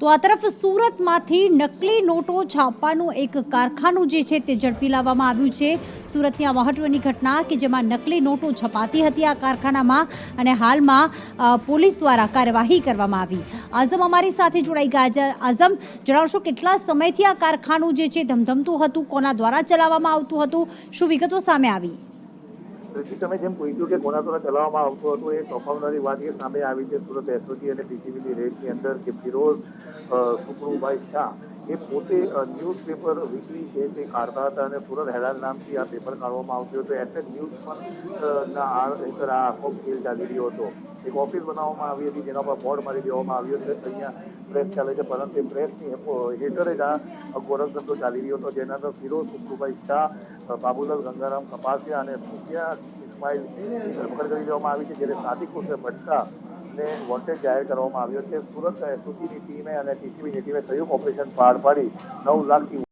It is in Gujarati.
તો આ તરફ સુરતમાંથી નકલી નોટો છાપવાનું એક કારખાનું જે છે તે ઝડપી લાવવામાં આવ્યું છે. સુરતની આ મહત્વની ઘટના કે જેમાં નકલી નોટો છપાતી હતી આ કારખાનામાં અને હાલમાં પોલીસ દ્વારા કાર્યવાહી કરવામાં આવી. આઝમ અમારી સાથે જોડાઈ ગયા આઝમ, જણાવશો કેટલા સમયથી આ કારખાનું જે છે ધમધમતું હતું, કોના દ્વારા ચલાવવામાં આવતું હતું? શું વિગતો સામે આવી? ઋષિ તમે જેમ પૂછ્યું કે કોના દ્વારા ચલાવવામાં આવતું હતું, એ ચોંકાવનારી વાત એ સામે આવી છે. સુરત એસઓજી અને પીસીબીની રેડની અંદર કે ફિરોઝ સુકરુભાઈ શાહ એ પોતે ન્યૂઝપેપર વીકલી છે તે કાઢતા હતા અને સુરત હેરાન નામથી આ પેપર કાઢવામાં આવતું હતું. એસએન ન્યૂઝ પણ આખો ખેલ ચાલી રહ્યો હતો. એક ઓફિસ બનાવવામાં આવી હતી, જેના પર બોર્ડ મારી દેવામાં આવ્યું છે. અહીંયા પ્રેસ ચાલે છે, પરંતુ એ પ્રેસની હેઠળ જ આ ગોરખ ધંધો ચાલી રહ્યો હતો, જેના અંદર ફિરોઝ સુખુભાઈ શાહ બાબુલાલ ગંગારામ કપાસિયા અને સુફિયા ઇસ્માઇલ ધરપકડ કરી દેવામાં આવી છે જ્યારે સાદિક હુસેન ભટકા ને વોન્ટેડ જાહેર કરવામાં આવ્યો છે. સુરત એસઓજીની ટીમે અને ટીસીબીની ટીમે સંયુક્ત ઓપરેશન પાર પાડી નવ લાખથી